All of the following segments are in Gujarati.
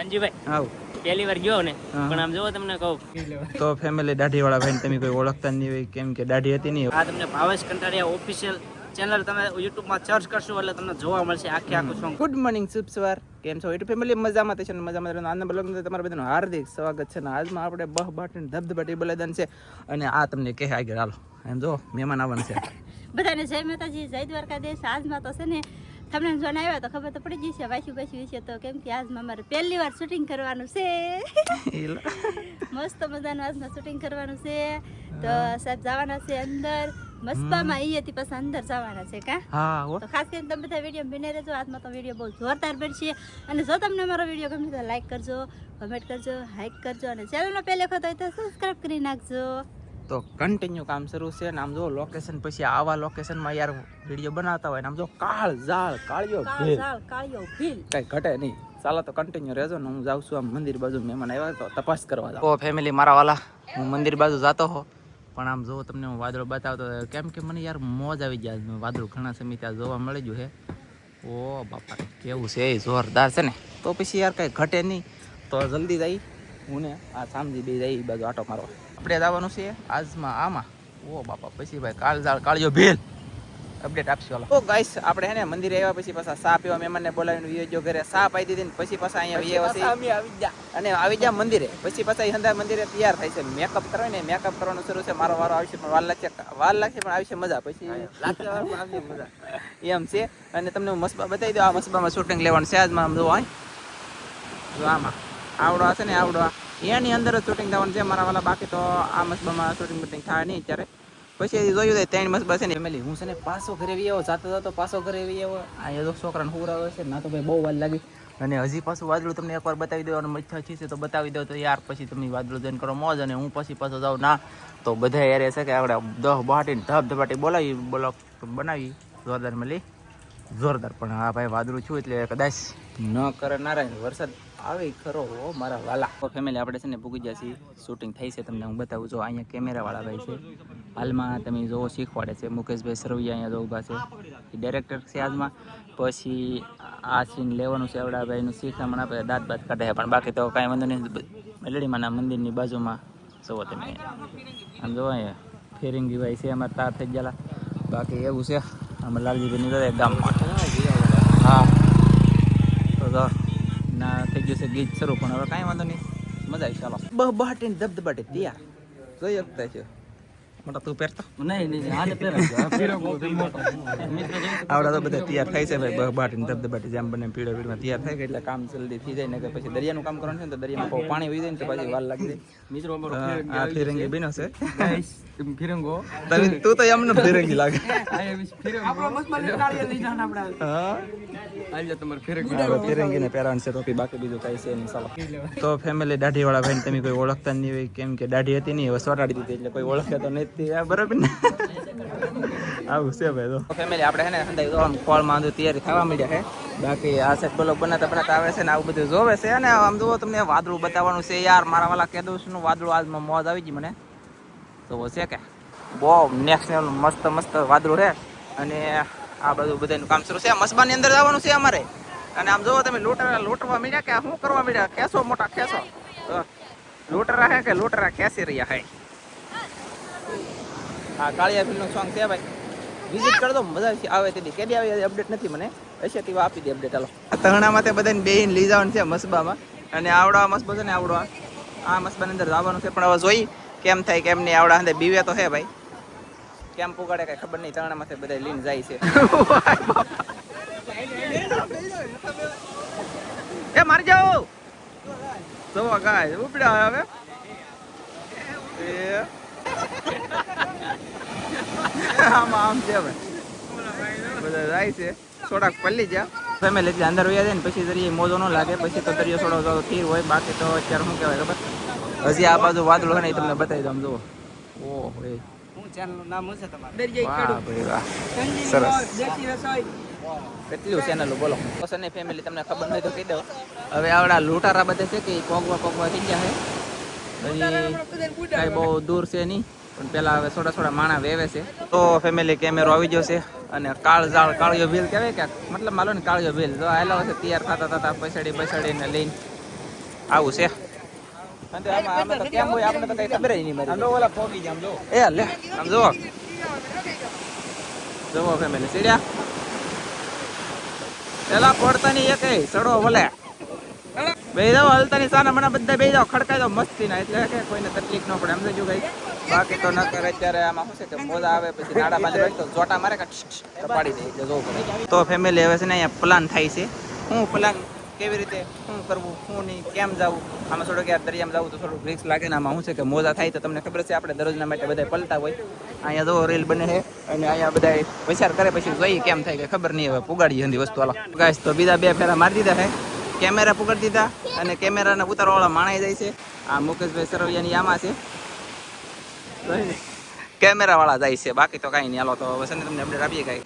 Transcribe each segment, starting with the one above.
સંજીભાઈ આવ. પહેલી વાર ગયો ને પણ આમ જોવો તમને કહું. તો ફેમિલી દાઢી વાળા ભાઈને તમે કોઈ ઓળખતા જ નહીં હોય કેમ કે દાઢી હતી નહીં. આ તમને ભાવેશ કંટારિયા ઓફિશિયલ ચેનલ તમે યુટ્યુબમાં સર્ચ કરશો એટલે તમને જોવા મળશે આખે આખું સોંગ ગુડ મોર્નિંગ શુભ સવાર કેમ છો? યુટ્યુબ ફેમિલી મજામાં તે છે ને મજામાં રહેવાનું. આનંદ બ્લોગ તમારા બધાનું હાર્દિક સ્વાગત છે ને આજમાં આપણે બહ બાટીને ધબધબાટી બલિદાન છે અને આ તમને કહે આગળ હાલો. એમ જો મહેમાન આવવાનું છે. બધાને જય માતાજી જય દ્વારકાધીશ. આજમાં તો છે ને તમને જોન આવ્યા તો ખબર તો પડી જશે. વાસી વાસી વિશે તો કેમ કે આજમાં મારે પહેલી વાર શૂટિંગ કરવાનું છે. મસ્ત મજાનું આજમાં શૂટિંગ કરવાનું છે. તો સાહેબ જવાના છે અંદર. મસ્બામાં ઈ હતી પછી અંદર જવાના છે કા? હા તો ખાસ કરીને તમે બધા વીડિયો બને રહેજો. આજમાં તો વીડિયો બહુ જોરદાર બનશે. અને જો તમને મારો વીડિયો ગમે તો લાઈક કરજો કમેન્ટ કરજો હાઈક કરજો અને ચેનલમાં પહેલે વખત હોય તો સબસ્ક્રાઈબ કરી નાખજો. તો કન્ટિન્યુ કામ શરૂ છે ને આમ જો લોકેશન પછી આવા લોકેશનમાં યાર વીડિયો બનાવતા હોય ને આમ જો કાળ ઝાળ કાળિયો કાળ કાળિયો ભીલ. કઈ ઘટે નહીં. ચાલો તો કન્ટિન્યુ રહેજો ને હું જાઉં છું આમ મંદિર બાજુ મહેમાન આવ્યા તો તપાસ કરવા જાઉં. ઓ ફેમિલી મારા વાલા હું મંદિર બાજુ જતો હો. પણ આમ જો તમને હું વાદળો બતાવતો. કેમ કે મને યાર મોજ આવી જાય મેં વાદળો ઘણા સમય ત્યાં જોવા મળી ગયું હે ઓ બાપા કેવું છે? જોરદાર છે ને. તો પછી યાર કઈ ઘટે નહીં. તો જલ્દી જઈ હું ને આ સામજી બે જાય એ બાજુ આટો મારો આપણે જવાનું છે આજમાં આમાં. ઓ બાપા પછી ભાઈ કાળ ઝાળ કાળિયો ભેલ. અપડેટ આપશું ઓલો ઓ ગાઈસ આપણે હે ને મંદિરે આવ્યા પછી પાછા સા પીવા મહેમાનને બોલાવીને વિયો ઘરે સા પાઈ દીધી ને પછી પાછા અહીંયા વિયો છે અને આવી જા મંદિરે. પછી પાછા એ હંધા મંદિરે તૈયાર થાય છે. મેકઅપ કરવાય ને મેકઅપ કરવાનું શરૂ છે. મારો વારો આવશે પણ વાર લાગશે વાલ લાગશે પણ આવશે મજા. પછી એમ. છે. અને તમને હું મસબા બતાવી દઉં. આ મસબામાં શૂટિંગ લેવાનું છે. આજમાં આમ જો અહીં જો આમાં. આવડો હશે ને આવડો. એની અંદર જ શૂટિંગ થવાનું છે. મારા વાલા બાકી તો આ મસબામાં શૂટિંગ બુટિંગ થાય નહીં અત્યારે. પછી જોયું જાય ત્રણ મસબા છે ને. ફેમિલી હું છે ને પાછો ઘરે આવી આવો, જાતો જાતો પાછો ઘરે આવી આવો. આ એ તો છોકરાને હુરાવે છે, ના તો ભાઈ બહુ વાર લાગી. અને હજી પાછું વાદળું તમને એકવાર બતાવી દેવાનું મચ્છા છે તો બતાવી દો તો યાર પછી તમે વાદળું જઈને કરો મોજ અને હું પછી પાછો જાઉં. ના, તો બધા યાર છે કે આપણે દહ બહાટીને ધબ ધબાટી બોલાવી બોલો બનાવી. જોરદાર મળી. જોરદાર. પણ હા ભાઈ વાદળું છું એટલે કદાચ ન કરે નારાયણ વરસાદ આવે ખરો હો, મારા વાલા. ફેમિલી આપણે છે ને પૂગી ગયા છીએ. શૂટિંગ થઈ છે તમને હું બતાવું. છું અહીંયા કેમેરાવાળા ભાઈ છે. હાલમાં તમે જોવો શીખવાડે છે. મુકેશભાઈ સરવૈયા અહીંયા જો ઊભા છે. ડાયરેક્ટર છે આજમાં પછી આ સીન લેવાનું છે અવડાભાઈનું શીખામણ આપણે દાંત બાત કાઢે પણ બાકી તો કાંઈ વાંધો નહીં. મેલડીમાંના મંદિરની બાજુમાં જુઓ તમે. આમ જોવો અહીંયા. ફેરિંગી ભાઈ છે, અમારે તાર થઈ ગયેલા. બાકી એવું છે. અમે લાલજીભાઈ નીકળે ગામમાં હા. તો જો. થઈ ગયું છે ગીત શરૂ પણ હવે કાંઈ વાંધો નહીં. મજા આવી ચાલો. બહ બહાટીને ધબધબાટી તૈયાર. જોઈ શકતા છે? મોટા તું પહેરતો? આવડા તો બધા તૈયાર થાય છે ભાઈ બહ બહાટીને ધબધબાટી જેમ બને પીળો પીળમાં તૈયાર થાય. એટલે કામ જલ્દી થઈ જાય ને કે પછી દરિયાનું કામ કરવાનું છે ને તો દરિયામાં પાણી વહી જાય ને તો પછી વાર લાગી જાય. મિત્રો આ ફિરંગી બીનો છે. ફિરંગો. તું તો એમને ફિરંગી લાગે. ફિરંગીને પહેરવાનું છે ટોપી બાકી બીજું કઈ છે નહીં ચાલો તો ફેમિલી દાઢી વાળા ભાઈને તમે કોઈ ઓળખતા નહીં હોય કેમ કે દાઢી હતી નહીં હવે સોટાડી દીધી એટલે કોઈ ઓળખે તો નથી. આ બરાબર ને? આવું છે ભાઈ તો. ફેમિલી આપણે છે ને તો આમ તૈયારી થવા માંડ્યા છે. બાકી આ સેટ બ્લોગ બનાતા બનાતા આવે છે ને આવું બધું જોવે છે અને આમ જુઓ તમને વાદળું બતાવવાનું છે યાર મારા વાલા કેદુસનું વાદળું આજમાં મોજ આવી ગઈ મને. તો છે કે બહુ નેક્સ્ટ મસ્ત મસ્ત વાદળું છે. અને આ બધું બધાનું કામ શરૂ છે. મસબાની અંદર જવાનું છે અમારે. અને આમ જોવો તમે લૂંટરા લૂંટવા મળ્યા કે શું કરવા મળ્યા ખેસો મોટા તો લૂંટરા હે કે લૂંટરા ખેસી રહ્યા હે? આ કાળિયા ફિલ્મનું સોંગ છે ભાઈ. વિઝિટ કરી દો મજા આવે તેની. કેદી આવી અપડેટ નથી મને. હશે તેવા આપી દે અપડેટ હાલો. તહણામાં તે બધાને બેહીને લઈ જવાનું છે મસબામાં. અને આવડો આ મસબો છે ને આવડો આ. આ મસબાની અંદર જવાનું છે. પણ હવે જોઈ કેમ થાય કેમ નહીં. આવડા અંદર બીવે તો હે ભાઈ. કેમ પુગાડે કઈ ખબર નહીં તરણામાંથી બધા લઈને જાય છે. એ મારી જાઓ! જવો ગાય ઉપડ્યા હવે આમ આમાં છે ભાઈ બધા જાય છે. થોડાક પલ્લી ગયા ફેમિલી એટલે અંદર વયા જાય ને પછી દરિયે મોજો ન લાગે પછી તો દરિયો થોડો થોડો થીર હોય બાકી તો અત્યારે શું કહેવાય ખબર? હજી આ બાજુ વાદળો હોય ને તમને બતાવી દઉં જુઓ. ઓહો હું ચેનલનું નામ શું છે તમારું વાહ ભાઈ વાહ. સરસ. કેટલું ચેનલો બોલો? પસંદ ફેમિલી તમને ખબર નહીં તો કહી દો. હવે આવડા લૂંટારા બધે છે કે કોગવા પોગવા થઈ ગયા છે? હજી બહુ દૂર છે નહીં પણ પેલા હવે થોડા થોડા માણા વેવે છે. તો ફેમિલી કેમેરો આવી ગયો છે અને કાળ ઝાળ કાળિયો ભીલ કહેવાય કે મતલબ માલો ને કાળિયો ભીલ જો આવેલો છે તૈયાર થતા થતા પછાડી પછાડીને લઈને આવું છે. જુઓ ફેમિલી સીડ્યા. પેલા પડતા ની એક સડો ભલે બે જાઓ હલતાની સાના મને બધા બે જાઓ ખડકાઈ જાઓ મસ્તી ના એટલે કે કોઈને તકલીફ ન પડે સમજો કઈ. બાકી તો ન કરે અત્યારે આમાં શું છે કે મોજા આવે પછી નાડા હોય તો જોટા મારે કે તો પાડી દે એટલે તો ફેમિલી હવે છે ને અહીંયા પ્લાન થાય છે. હું પ્લાન કેવી રીતે, શું કરવું, શું નહીં, કેમ જવું? આમાં થોડુંક યાર દરિયામાં જવું તો થોડુંક રિક્સ લાગે ને આમાં શું છે કે મોજા થાય તો તમને ખબર છે, આપણે દરરોજના માટે બધા પલટા હોય. અહીંયા જો રીલ બને છે અને અહીંયા બધા વિચાર કરે પછી જોઈએ કેમ થાય કે ખબર નહીં હવે પુગાડી હંધી વસ્તુ હાલો. ગાઈસ તો બીજા બે ફેરા મારી દીધા છે. કેમેરા પકડી દીધા અને કેમેરાના ઉતારવાળા માણાઈ જાય છે. આ મુકેશભાઈ સરવૈયાની આમાં છે. કેમેરા વાળા જાય છે, બાકી તો કાંઈ નહીં. હાલો, તો હવે તમને અપડેટ આપીએ કાંઈ.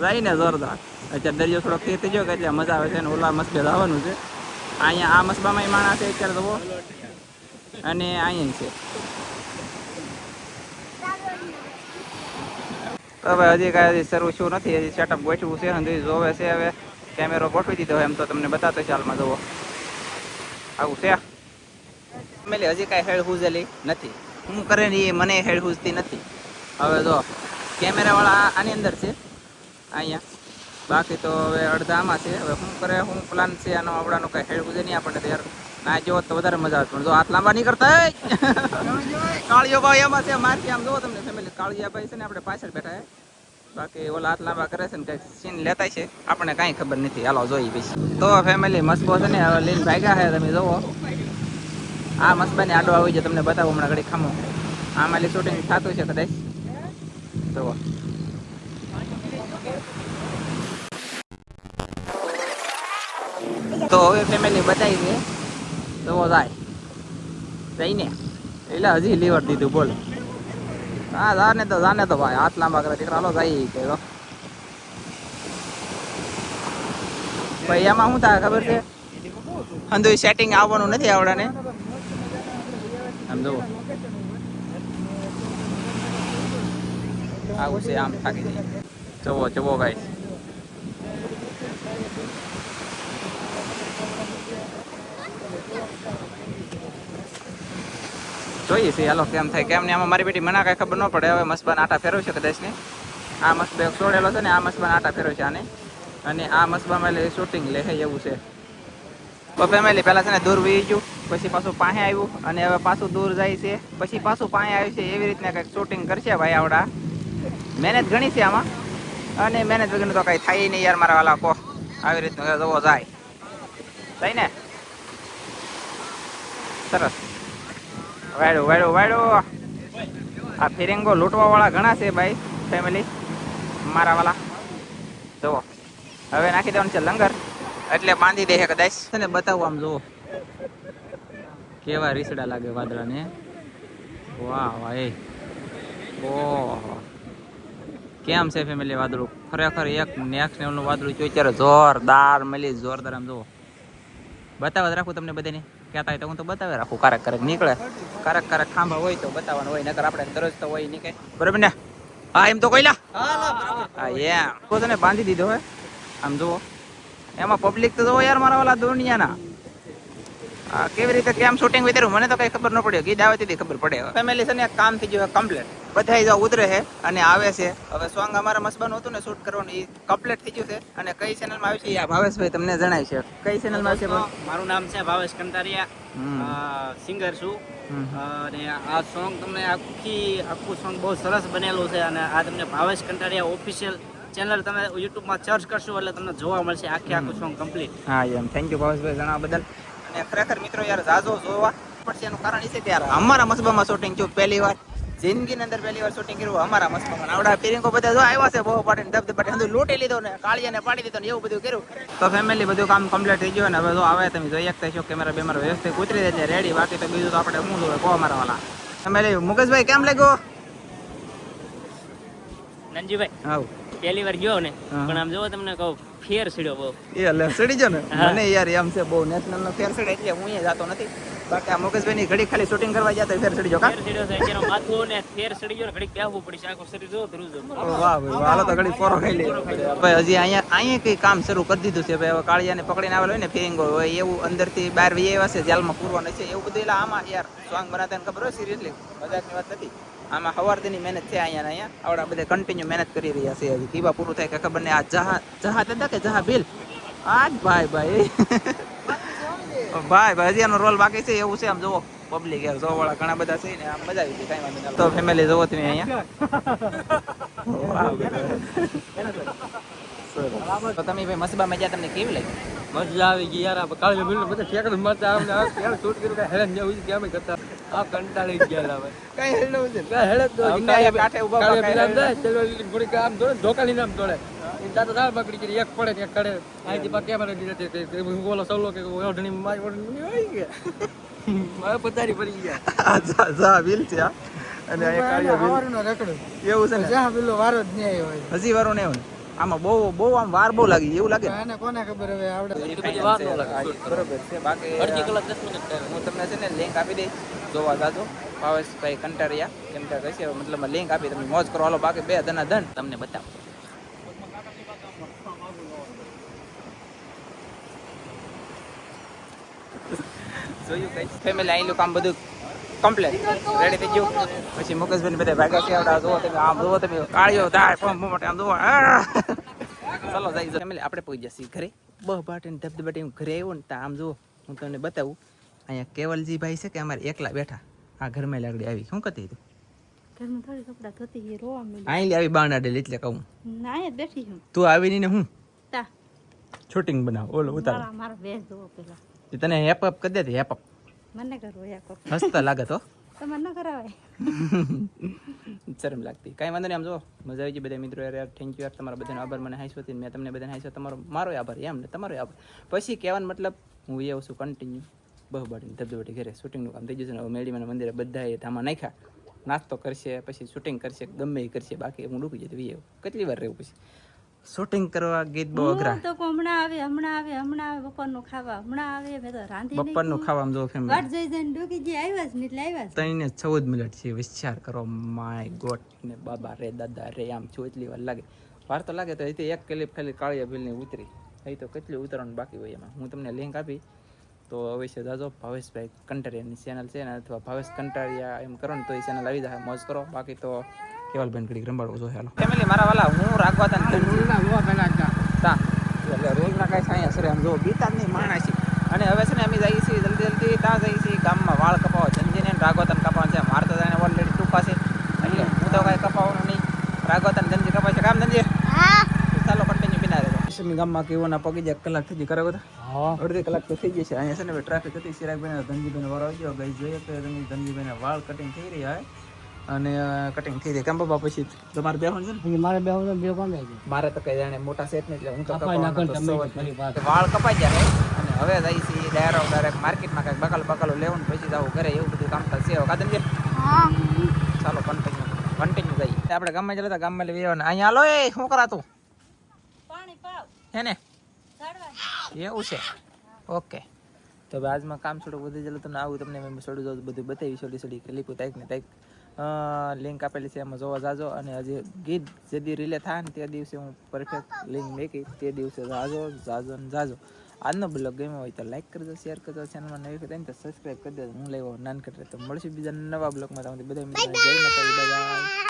જાય ને જોરદાર. અત્યારે દરિયો થોડોક ફેર થઈ કે એટલે મજા આવે છે અને ઓલા મસ્બે આવવાનું છે. અહીંયા આ મસબામાં માણસ છે અત્યારે જુઓ અને અહીંયા છે. તો હવે હજી કાંઈ હજી શરૂ શું નથી, હજી સેટઅપ ગોઠવું છે હજી જોવે છે હવે. કેમેરો ગોઠવી દીધો એમ તો તમને બતાતો ચાલમાં જુઓ આવું છે? મેલી હજી કાંઈ હેડ હુઝેલી નથી. હું કરે ને એ મને હેડ હુઝતી નથી. હવે જો કેમેરાવાળા આની અંદર છે. અહીંયા. બાકી તો હવે અડધા આમાં છે. હવે શું કરે શું પ્લાન છે આનો આવડાનો કાંઈ હેડ હુઝે નહીં આપણને તૈયાર. ના, જો તો વધારે મજા આવે. પણ જો હાથ લાંબા નહીં કરતા, એ! કાળિયો ભાઈ એમાં છે મારથી આમ જોવો તમને ફેમિલી કાળીયા ભાઈ છે ને, આપણે પાછળ બેઠા બાકી ઓલા હાથ લાંબા કરે છે ને, કંઈક સીન લેતા છે. આપણને કાંઈ ખબર નથી. હાલો જોઈ પછી. તો ફેમિલી મસ્કો છે ને, હવે લઈને ભાગ્યા છે, તમે જોવો. આ મસ્બાની આડો આવી જાય તમને બતાવો હમણાં ઘડી ખામો આમાં શૂટિંગ થતું છે કદાચ. જોવો તો હવે ફેમિલી બતાવી દે જોવો જાય. જઈને એટલે હજી લીવર દીધું, બોલ. હા, જાને તો જાને તો ભાઈ. હાથ લાંબા કરે, દીકરા લો જાય કે ભાઈ, એમાં શું થાય ખબર છે? અંધુ સેટિંગ આવવાનું નથી આવડાને. આમ જુઓ. આવું છે, આમ થાકી જાય. જુઓ ગાઈસ જોઈએ છે, હાલો, કેમ થાય, કેમ ને આમાં મારી બેટી મને કાંઈ ખબર ન પડે. હવે મસ્બન આટા ફેરવ છે કદાચને. આ મસ્ત એક છોડેલો છે ને, આ મસ્બન આટા ફેરવ છે આને. અને આ મસ્બામાં શૂટિંગ લે એવું છે. ફેમિલી પહેલાં છે ને દૂર વી ગયું, પછી પાછું પાસે આવ્યું. અને હવે પાછું દૂર જાય છે, પછી પાછું પાસે આવ્યું છે, એવી રીતના કંઈક શૂટિંગ કરશે ભાઈ આવડા. મહેનત ઘણી છે આમાં. અને મહેનત વગરનું તો કાંઈ થાય નહીં યાર મારા વાલા. કો, આવી રીતનું જવો જાય. થાય ને? સરસ. વાયડો વાયડો વાયડો. આ ફિરિંગો લૂંટવા વાળા ઘણા છે ભાઈ ફેમિલી મારા વાલા. જુઓ હવે નાખી દેવાનું છે લંગર. એટલે બાંધી દે કદાચ. તને બતાવું આમ જુઓ કેવા રીસડા લાગે વાદળાને. વાહ વાહ, એ. ઓહો. કેમ છે ફેમિલી વાદળું? ખરેખર એક નેક્સ્ટ લેવલનું વાદળું જોઈ ત્યારે જોરદાર મળી જોરદાર આમ જુઓ. બતાવવા રાખું તમને બધાને? કહેતા હોય તો હું તો બતાવે રાખું. કારક કારક નીકળે કારક કારક ખાંભા હોય તો બતાવવાનું હોય, નકર આપણે દરરોજ તો હોય નહીં કઈ બરાબર ને? હા, એમ તો કોઈલા હા, એમ. તો તને બાંધી દીધો હોય આમ જુઓ. એમાં પબ્લિક તો જોવો યાર મારા વાલા દુનિયાના. કેવી રીતે કેમ શૂટિંગ વિતર્યું મને તો કઈ ખબર ન પડ્યો. ગીત આવે તેથી ખબર પડે ફેમિલી છે ને કામ થઈ ગયું કમ્પ્લીટ બધા જો ઉતરે છે અને આવે છે. હવે સોંગ અમારા મસબાનું હતું ને શૂટ કરવાનું એ કમ્પ્લીટ થઈ ગયું છે. અને કઈ ચેનલમાં આવે છે? આ ભાવેશભાઈ તમને જણાય છે. કઈ ચેનલમાં માં છે મારું નામ છે ભાવેશ કંટારિયા. સિંગર છું. અને આ સોંગ તમને આખી આખું સોંગ બહુ સરસ બનેલું છે અને આ તમને ભાવેશ કંટારિયા ઓફિશિયલ ચેનલ તમે યુટ્યુબમાં સર્ચ કરશો એટલે તમને જોવા મળશે. આખી આખું સોંગ કમ્પ્લીટ હા એમ. થેન્ક યુ ભાવેશભાઈ જણાવવા બદલ. અને ખરેખર મિત્રો યાર ઝાઝો જોવા પડશે એનું કારણ એ છે કે યાર અમારા મસબામાં શૂટિંગ થયું પહેલી વાર. જિંદગીની અંદર પહેલી વાર શૂટિંગ કર્યું અમારા મસબામાં. આવડા ફિરિંગો બધા જો આવ્યા છે બહુ પાટીને ધબ ધબ બધું લૂંટી લીધો ને કાળિયાને પાડી દીધો ને એવું બધું કર્યું. તો ફેમિલી બધું કામ કમ્પ્લીટ થઈ ગયું ને હવે જો આવે તમે જોઈ શકતા છો કેમેરા બેમેરા વ્યવસ્થિત ઉતરી જાય રેડી બાકી તો બીજું તો આપણે શું જોવે કહો અમારા વાલા. ફેમિલી મુકેશભાઈ કેમ લાગ્યો? નંજીભાઈ હા પહેલી વાર ગયો ને પણ આમ જોવો તમને કહું ફેર સડ્યો બહુ. એટલે સડી જો ને. મને યાર એમ છે બહુ નેશનલ નો ફેર સડે એટલે હું જતો જાતો નથી. બાકી આ મુકેશભાઈ ની ઘડી ખાલી શૂટિંગ કરવા જતા ફેર સડી જો કા? ફેર સડ્યો છે એનો માથું ને ફેર સડી ગયો ને ઘડીક બેહવું છે આખો શરીર જો ધ્રુવ વાહ ભાઈ હાલો તો ઘડી પોરો ખાઈ લે ભાઈ હજી અહીંયા અહીંયા કઈ કામ શરૂ કરી દીધું છે? ભાઈ હવે કાળિયાને પકડીને આવેલો હોય ને ફિરિંગ હોય એવું અંદરથી બહાર વી આવ્યા છે જેલમાં પૂરવાનું છે એવું બધું. એટલે આમાં યાર સોંગ બનાતા ખબર હોય સિરિયસલી મજાકની વાત નથી. આમાં હવારદીની મહેનત છે અહીંયા અહીંયા. આવડા બધા કન્ટિન્યુ મહેનત કરી રહ્યા છે હજી. કીવા પૂરું થાય કે ખબર ને આ જહા જહા દાદા કે જહા બિલ? આજ ભાઈ ભાઈ. ભાઈ ભાઈ હજી એનો રોલ બાકી છે એવું છે આમ જોવો પબ્લિક યાર જોવા વાળા ઘણા બધા છે ને આમ મજા આવી ગઈ કાંઈ વાંધો તો ફેમિલી જોવો તમે અહીંયા. તો તમે ભાઈ મસબામાં ગયા તમને કેવી લાગી? મજા આવી ગઈ યાર આ કાળી મિલ બધા ઠેકડ મરતા આમને યાર છૂટ કર્યું હેરાન જેવું કેમ કરતા? આ કંટાળી ગયા હવે કઈ છે કઈ હેડે તો કાંઠે ચલો થોડીક આમ દોડે તાતો સાર પકડી કરી એક પડે ને એક કડે કેમેરા દીધા તે હું બોલો સવલો કે ઓઢણી મારી ઓઢણી આવી ગયા મારે પતારી પડી ગયા જા જા બિલ છે આ. અને અહીંયા કાળિયો બિલ. સવારનો રખડો એવું છે ને જ્યાં પેલો વારો જ નહીં હોય હજી વારો નહીં હોય ને. આમાં બહુ બહુ આમ વાર બહુ લાગી એવું લાગે એને આને કોને ખબર હવે આવડે બધી વાર ન લાગે બરોબર છે બાકી અડધી કલાક દસ મિનિટ હું તમને છે ને લિંક આપી દઈશ જોવા જાજો. ભાવેશભાઈ કંટારિયા કેમ કે કહેશે, મતલબ લિંક આપી તમે મોજ કરો. હાલો, બાકી બે ધના ધન તમને બતાવો. જોયું બધું કમ્પ્લીટ રેડી થઈ પછી મુકેશભાઈ બધા ભાગ્યા છે આવડા પહોંચી જશે ઘરે. બહ બાટે ને ધબધબાટી ઘરે આવ્યો ને આમ જુઓ. હું તમને બતાવું. અહીંયા કેવલજી ભાઈ છે કે અમારે એકલા બેઠા. આ ઘરમાં લાગડી આવી. શું કતી હતી ઘરમાં થોડી કપડા ધોતી એ રોવા માંડી. અહીં આવી બાંડાડેલ એટલે કહું. ના બેઠી તું આવીને ને હું? તા. શૂટિંગ બનાવ. ઓલો ઉતાર. મારા વેશ પેલા. તને હેપ અપ કરી દેતી હેપ અપ. મને કરવો યા કરો હસતા લાગે તો. તમારે ન કરાવાય. શરમ લાગતી. કાંઈ વાંધો નહીં આમ જો. મજા આવી ગઈ બધા મિત્રો. યાર યાર થેન્ક યુ યાર. તમારા બધાનો આભાર મને હાઈસવતી મેં તમને બધાને હાઈસો તમારો મારો આભાર એમ ને તમારો આભાર. પછી કહેવાનો મતલબ હું એ છું કન્ટિન્યુ બહુ બાટીને ધબધબાટી ઘરે શૂટિંગનું કામ થઈ જશે ને હવે મેળીમાં મંદિરે બધાએ ધામા નાખ્યા. નાસ્તો કરશે પછી શૂટિંગ કરશે ગમે એ કરશે બાકી હું ડૂબી જતી વી કેટલી વાર રહેવું પછી? શૂટિંગ કરવા ગીત બહુ અઘરા. તો હમણાં આવે હમણાં આવે હમણાં આવે બપોરનું ખાવા. હમણાં આવે મેં તો રાંધી બપોરનું ખાવામાં જો ફેમ વાટ જોઈ જઈને ડૂકી ગયા આવ્યા જ એટલે આવ્યા જ ત્રણ ને ચૌદ મિનિટ છે વિચાર કરો માય ગોડ ને બાબા રે દાદા રે આમ છો. એટલી વાર લાગે. વાર તો લાગે તો અહીંથી એક ક્લિપ ખાલી કાળિયા બિલની ઉતરી. અહીં તો કેટલી ઉતરવાનું બાકી હોય એમાં. હું તમને લિંક આપી તો અવશ્ય જાજો ભાવેશભાઈ કંટારિયાની ચેનલ છે ને અથવા ભાવેશ કંટારિયા એમ કરો ને તો એ ચેનલ આવી જાય મોજ કરો. બાકી તો કેવલબેન ઘડીક રંબાડવું જોઈએ હાલો. ફેમિલી મારા વાલા હું રાખવા તા તા એટલે રોજના કાંઈ સાયા સરે આમ જો બીતા જ નહીં માણસ છે અને હવે છે ને અમે જઈએ છીએ જલ્દી જલ્દી ત્યાં જઈએ છીએ ગામમાં વાળ કપાવવા જંજીને રાગવતન કપાવવાનું છે. મારે તો જાણે ઓલરેડી ટૂંકા છે. એટલે હું તો કાંઈ કપાવવાનું નહીં. રાગવતન જંજી કપાય છે. કામ જંજી ચાલો કન્ટિન્યુ બિના ગામમાં કે કેવોના પગી જાય કલાક થઈ ગઈ. કરાવો હા. અડધી કલાક તો થઈ ગઈ છે. અહીંયા છે ને ટ્રાફિક હતી સિરાગભાઈ ધનજીભાઈ વાળો આવી ગયો ગઈ જોઈએ તો ધનજીભાઈ વાળ કટિંગ થઈ રહ્યા હોય. અને કટિંગ થઈ રહી. કેમ બાપા પછી તમારે બેહવાનું છે ને? મારે બે બે કોણ જાય મારે તો કઈ જાણે મોટા સેટ ને એટલે હું તો. વાળ કપાઈ જાય અને હવે જઈ છે ડાયરેક્ટ ડાયરેક્ટ માર્કેટમાં કંઈક બકાલ બકાલો લેવાનું પછી જવું ઘરે. એવું બધું કામ થશે હવે કાદન છે ચાલો કન્ટિન્યુ કન્ટિન્યુ જઈએ આપણે ગામમાં જતા ગામમાં લેવી આવવાના અહીંયા હાલો એ શું કરાતું? હે ને? એવું છે? ઓકે. તો હવે આજમાં કામ થોડું વધી જાય તમને આવું તમને મેં થોડું જોયું બધું બતાવી છોડી છોડી ક્લિપો તાઈક ને તાઈક. લિંક આપેલી છે એમાં જોવા જાજો. અને હજી ગીત જે દી રિલે થાય ને તે દિવસે હું પરફેક્ટ લિંક મેકી તે દિવસે જાજો જાજો ને જાજો. આજનો બ્લોગ ગમ્યો હોય તો લાઈક કરજો શેર કરજો ચેનલમાં નવી થાય ને તો સબસ્ક્રાઈબ કરી દેજો. હું લેવો નાનકટ તો મળશું બીજા નવા બ્લોગમાં તમને બધા જય માતા